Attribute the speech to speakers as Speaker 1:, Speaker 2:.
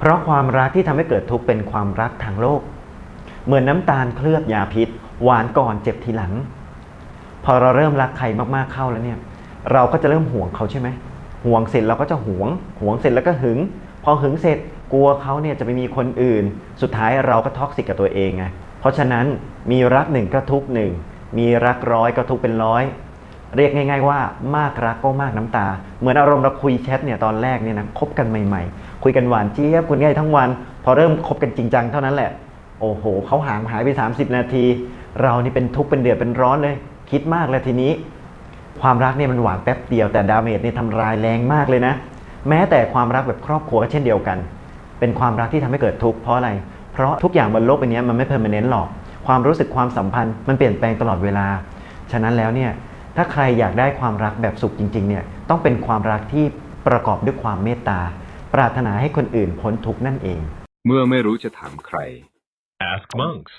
Speaker 1: เพราะความรักที่ทำให้เกิดทุกข์เป็นความรักทางโลก เหมือนน้ำตาลเคลือบยาพิษ หวานก่อนเจ็บทีหลัง พอเราเริ่มรักใครมากๆเข้าแล้วเนี่ย เราก็จะเริ่มห่วงเขาใช่ไหมห่วงเสร็จเราก็จะห่วง ห่วงเสร็จแล้วก็หึง พอหึงเสร็จกลัวเขาเนี่ยจะไปมีคนอื่น สุดท้ายเราก็ท็อกซิกกับตัวเองไงเพราะฉะนั้นมีรักหนึ่งก็ทุกหนึ่งมีรักร้อยก็ทุกเป็นร้อย เรียกง่ายๆว่ามากรักก็มากน้ำตา เหมือนอารมณ์เราคุยแชทเนี่ยตอนแรกเนี่ยนะคบกันใหม่ๆ คุยกันหวานเจี๊ยบคุยง่ายทั้งวัน พอเริ่มคบกันจริงจังเท่านั้นแหละ โอ้โหเขาห่างหายไป 30 นาที เรานี่เป็นทุกข์เป็นเดือดเป็นร้อนเลย คิดมากเลยทีนี้ ความรักเนี่ยมันหวานแป๊บเดียวแต่ดาเมจเนี่ยทำลายแรงมากเลยนะ แม้แต่ความรักแบบครอบครัวก็เช่นเดียวกัน เป็นความรักที่ทำให้เกิดทุกข์เพราะอะไร เพราะทุกอย่างบนโลกใบนี้มันไม่เพอร์มานนต์หรอก ความรู้สึกความสัมพันธ์มันเปลี่ยนแปลงตลอดเวลา ฉะนั้นแล้วเนี่ย ถ้าใครอยากได้ความรักแบบสุขจริงๆเนี่ยต้องเป็นความรักที่ประกอบด้วยความเมตตา ปรารถนาให้คนอื่นพ้นทุกข์นั่นเอง
Speaker 2: เมื่อไม่รู้จะถามใคร
Speaker 3: Ask Monks.